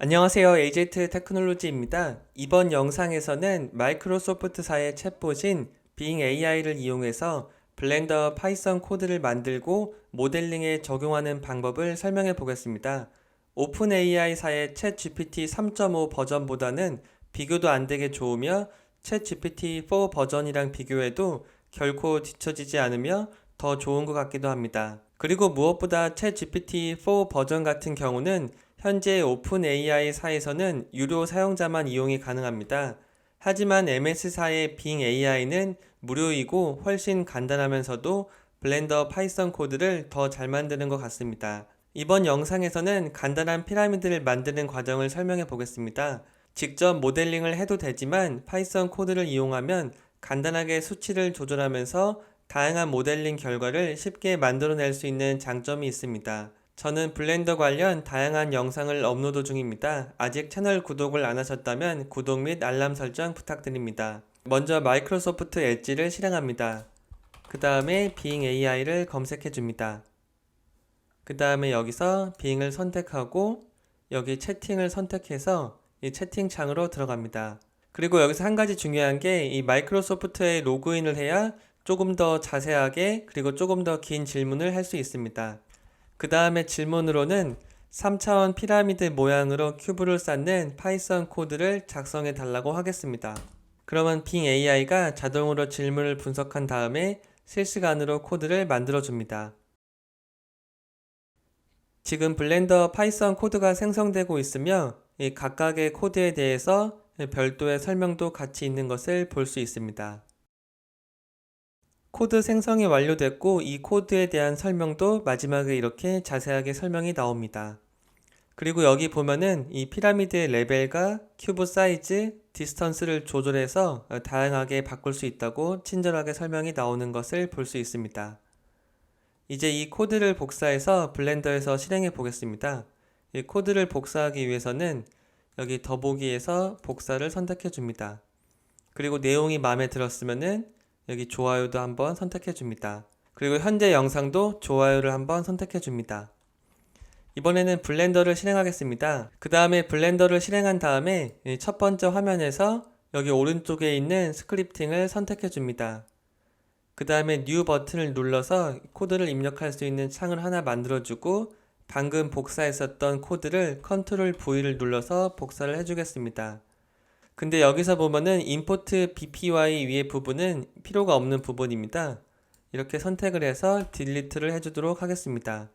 안녕하세요. AZ 테크놀로지입니다. 이번 영상에서는 마이크로소프트사의 챗봇인 빙 AI를 이용해서 블렌더 파이썬 코드를 만들고 모델링에 적용하는 방법을 설명해 보겠습니다. 오픈 AI사의 챗 GPT 3.5 버전보다는 비교도 안 되게 좋으며 챗 GPT 4 버전이랑 비교해도 결코 뒤처지지 않으며 더 좋은 것 같기도 합니다. 그리고 무엇보다 챗 GPT 4 버전 같은 경우는 현재 오픈 AI사에서는 유료 사용자만 이용이 가능합니다. 하지만 MS사의 빙 AI는 무료이고 훨씬 간단하면서도 블렌더 파이썬 코드를 더 잘 만드는 것 같습니다. 이번 영상에서는 간단한 피라미드를 만드는 과정을 설명해 보겠습니다. 직접 모델링을 해도 되지만 파이썬 코드를 이용하면 간단하게 수치를 조절하면서 다양한 모델링 결과를 쉽게 만들어낼 수 있는 장점이 있습니다. 저는 블렌더 관련 다양한 영상을 업로드 중입니다. 아직 채널 구독을 안 하셨다면 구독 및 알람 설정 부탁드립니다. 먼저 마이크로소프트 엣지를 실행합니다. 그 다음에 빙 AI를 검색해 줍니다. 그 다음에 여기서 빙을 선택하고 여기 채팅을 선택해서 이 채팅창으로 들어갑니다. 그리고 여기서 한 가지 중요한 게 이 마이크로소프트에 로그인을 해야 조금 더 자세하게 그리고 조금 더 긴 질문을 할 수 있습니다. 그 다음에 질문으로는 3차원 피라미드 모양으로 큐브를 쌓는 파이썬 코드를 작성해 달라고 하겠습니다. 그러면 빙 AI가 자동으로 질문을 분석한 다음에 실시간으로 코드를 만들어 줍니다. 지금 블렌더 파이썬 코드가 생성되고 있으며 이 각각의 코드에 대해서 별도의 설명도 같이 있는 것을 볼 수 있습니다. 코드 생성이 완료됐고 이 코드에 대한 설명도 마지막에 이렇게 자세하게 설명이 나옵니다. 그리고 여기 보면은 이 피라미드의 레벨과 큐브 사이즈, 디스턴스를 조절해서 다양하게 바꿀 수 있다고 친절하게 설명이 나오는 것을 볼 수 있습니다. 이제 이 코드를 복사해서 블렌더에서 실행해 보겠습니다. 이 코드를 복사하기 위해서는 여기 더보기에서 복사를 선택해 줍니다. 그리고 내용이 마음에 들었으면은 여기 좋아요도 한번 선택해 줍니다. 그리고 현재 영상도 좋아요를 한번 선택해 줍니다. 이번에는 블렌더를 실행하겠습니다. 그 다음에 블렌더를 실행한 다음에 첫 번째 화면에서 여기 오른쪽에 있는 스크립팅을 선택해 줍니다. 그 다음에 뉴 버튼을 눌러서 코드를 입력할 수 있는 창을 하나 만들어주고 방금 복사했었던 코드를 컨트롤 V를 눌러서 복사를 해주겠습니다. 근데 여기서 보면은 import bpy 위의 부분은 필요가 없는 부분입니다. 이렇게 선택을 해서 딜리트를 해주도록 하겠습니다.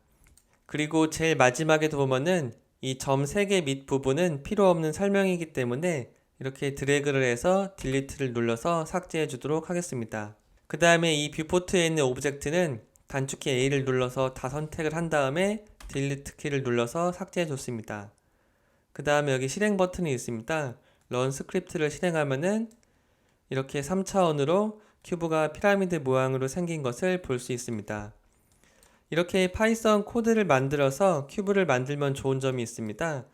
그리고 제일 마지막에도 보면은 이 점 3개 밑 부분은 필요 없는 설명이기 때문에 이렇게 드래그를 해서 딜리트를 눌러서 삭제해 주도록 하겠습니다. 그 다음에 이 뷰포트에 있는 오브젝트는 단축키 A를 눌러서 다 선택을 한 다음에 딜리트 키를 눌러서 삭제해 줬습니다. 그 다음에 여기 실행 버튼이 있습니다. 런 스크립트를 실행하면은 이렇게 3차원으로 큐브가 피라미드 모양으로 생긴 것을 볼 수 있습니다. 이렇게 파이썬 코드를 만들어서 큐브를 만들면 좋은 점이 있습니다.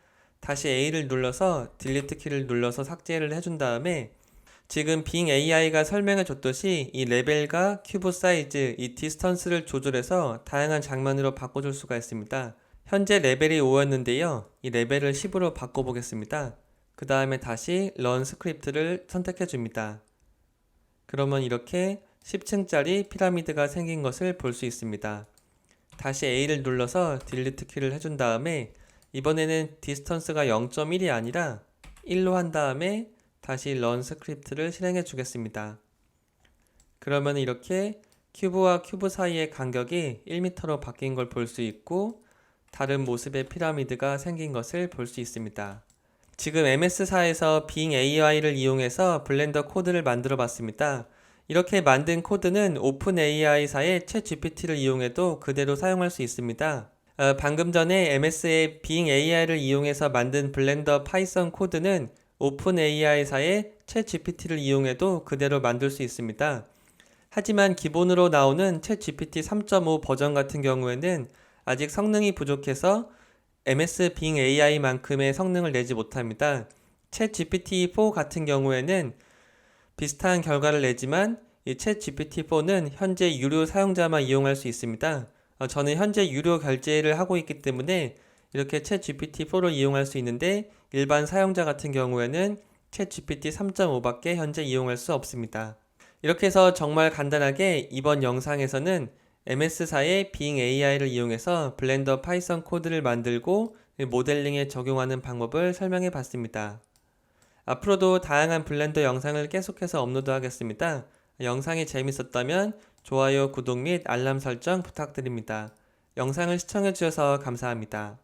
다시 A를 눌러서 딜리트 키를 눌러서 삭제를 해준 다음에 지금 빙 AI가 설명해 줬듯이 이 레벨과 큐브 사이즈, 이 디스턴스를 조절해서 다양한 장면으로 바꿔줄 수가 있습니다. 현재 레벨이 5였는데요. 이 레벨을 10으로 바꿔보겠습니다. 그 다음에 다시 런 스크립트를 선택해 줍니다. 그러면 이렇게 10층짜리 피라미드가 생긴 것을 볼 수 있습니다. 다시 A를 눌러서 딜리트 키를 해준 다음에 이번에는 디스턴스가 0.1이 아니라 1로 한 다음에 다시 런 스크립트를 실행해 주겠습니다. 그러면 이렇게 큐브와 큐브 사이의 간격이 1m로 바뀐 걸 볼 수 있고 다른 모습의 피라미드가 생긴 것을 볼 수 있습니다. 지금 MS사에서 빙 AI를 이용해서 블렌더 코드를 만들어 봤습니다. 이렇게 만든 코드는 오픈 AI사의 챗 GPT를 이용해도 그대로 사용할 수 있습니다. 어, 방금 전에 MS의 빙 AI를 이용해서 만든 블렌더 파이썬 코드는 오픈 AI사의 챗 GPT를 이용해도 그대로 만들 수 있습니다. 하지만 기본으로 나오는 챗 GPT 3.5 버전 같은 경우에는 아직 성능이 부족해서 MS 빙 AI만큼의 성능을 내지 못합니다. 챗 GPT-4 같은 경우에는 비슷한 결과를 내지만 이챗 GPT-4는 현재 유료 사용자만 이용할 수 있습니다. 어, 저는 현재 유료 결제를 하고 있기 때문에 이렇게 챗 GPT-4를 이용할 수 있는데 일반 사용자 같은 경우에는 챗 GPT 3.5밖에 현재 이용할 수 없습니다. 이렇게 해서 정말 간단하게 이번 영상에서는 MS사의 빙 AI를 이용해서 블렌더 파이썬 코드를 만들고 모델링에 적용하는 방법을 설명해 봤습니다. 앞으로도 다양한 블렌더 영상을 계속해서 업로드 하겠습니다. 영상이 재밌었다면 좋아요, 구독 및 알람 설정 부탁드립니다. 영상을 시청해 주셔서 감사합니다.